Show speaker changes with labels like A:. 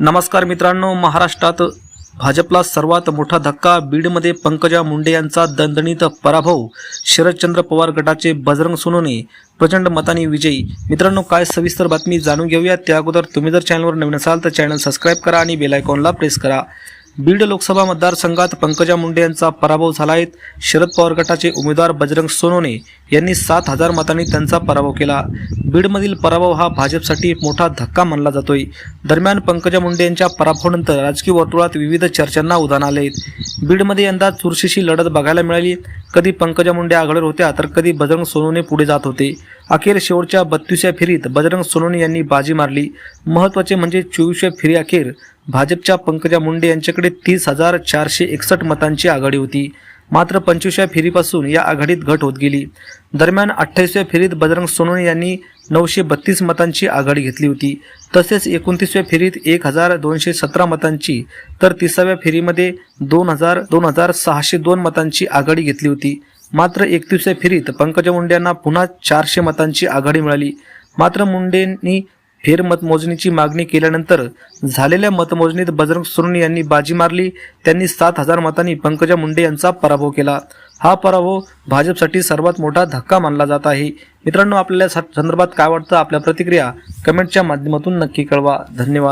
A: नमस्कार मित्रांनो महाराष्ट्रात भाजपला सर्वात मोठा धक्का बीडमध्ये पंकजा मुंडे यांचा दणदणीत पराभव. शरदचंद्र पवार गटाचे बजरंग सोनोने प्रचंड मताने विजयी. मित्रांनो काय सविस्तर बातमी जाणून घेऊया. त्या अगोदर तुम्ही जर चॅनलवर नवीन असाल तर चॅनल सबस्क्राईब करा आणि बेल आयकॉनला प्रेस करा. बीड लोकसभा मतदारसंघात पंकजा मुंडे यांचा पराभव झाला आहे शरद पवार गटाचे उमेदवार बजरंग सोनोने यांनी सात हजार मतांनी त्यांचा पराभव केला. बीडमधील पराभव हा भाजपसाठी मोठा धक्का मानला जातोय. दरम्यान पंकजा मुंडे यांच्या पराभवानंतर राजकीय वर्तुळात विविध चर्चांना उधाण आले आहेत बीडमध्ये यंदा चुरशीशी लढत बघायला मिळाली. कधी पंकजा मुंडे आघाडीवर होत्या तर कधी बजरंग सोनवणे पुढे जात होते. अखेर शेवटच्या बत्तीसव्या फेरीत बजरंग सोनवणे यांनी बाजी मारली. महत्त्वाचे म्हणजे चोवीसव्या फेरी अखेर भाजपच्या पंकजा मुंडे यांच्याकडे तीस हजार चारशे एकसष्ट मतांची आघाडी होती. मात्र पंचवीसव्या फेरीपासून या आघाडीत घट होत गेली. दरम्यान अठ्ठावीसव्या फेरीत बजरंग सोनवणे यांनी नऊशे बत्तीस मतांची आघाडी घेतली होती. तसेच एकोणतीसव्या फेरीत एक हजार दोनशे सतरा मतांची तर तिसाव्या फेरीमध्ये दोन हजार दोन हजार सहाशे दोन मतांची आघाडी घेतली होती. मात्र एकतीसव्या फेरीत पंकजा मुंडे यांना पुन्हा चारशे मतांची आघाडी मिळाली. मात्र मुंडेंनी फेरमतमोजणीची मागणी केल्यानंतर झालेल्या मतमोजणीत बजरंग सोनवणे यांनी बाजी मारली. त्यांनी सात हजार मतांनी पंकजा मुंडे यांचा पराभव केला. हा पराभव भाजपसाठी सर्वात मोठा धक्का मानला जात आहे. मित्रांनो आपल्याला संदर्भात काय वाटतं? आपल्या प्रतिक्रिया कमेंटच्या माध्यमातून नक्की कळवा. धन्यवाद.